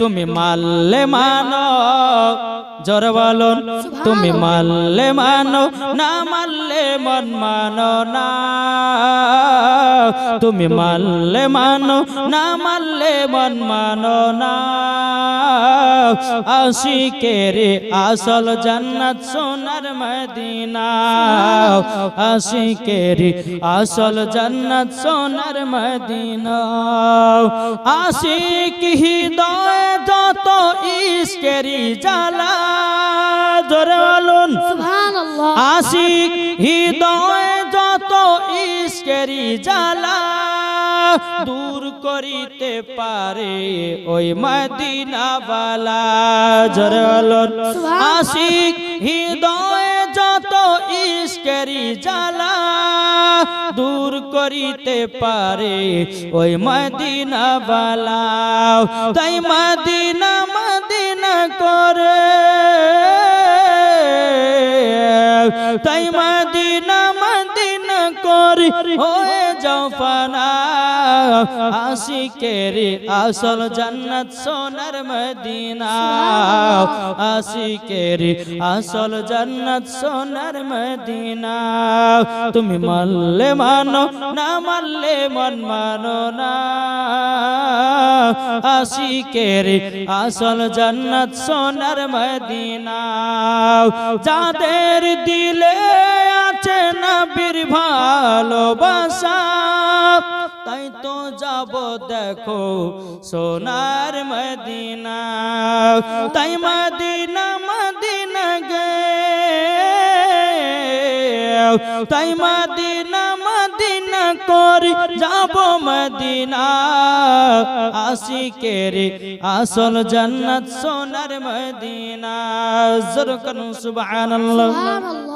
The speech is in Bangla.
তুমি মাললে মানো জোর বলুন, তুমি মাললে মানো না মাললে মন মানো না। তুমি মাললে মানো না মাললে মন মানো না। আশিকের আসল জান্নাত সোনার মদিনা। আশিকের আসল জান্নাত সোনার মদিনা। আশিক হৃদয় যত ইস্কেরি জ্বালা জোরে বলুন। সুবহানাল্লাহ। আশিক হৃদয় যত ইস্কেরি জ্বালা দূর করিতে পারে ওই মদিনাওয়ালা। জোরে বলুন আশিক হৃদয় যত ইস্কেরি জ্বালা দূর করিতে পারে ওই মদিনাওয়ালা। তাই মদিনা মদিনা করে। তাই মদিনা মদিনা করি। হয়ে যাও ফানা আশিকের আসল জান্নাত সোনার মদিনা। আশিকের আসল জান্নাত সোনার মদিনা। তুমি মানলে মানো না, মানলে মন মানো না। আশিকের আসল জান্নাত সোনার মদিনা। যাদের দিলে আছে নবীর ভালোবাসা। তাই তো যাব দেখো সোনার মদিনা। তাই মদিনা মদিনা গে। তাই মদিনা মদিনা করি যাব মদিনা। আশিকের আসল জান্নাত সোনার মদিনা। জোর করুন, সুবহানাল্লাহ। সুবহানাল্লাহ।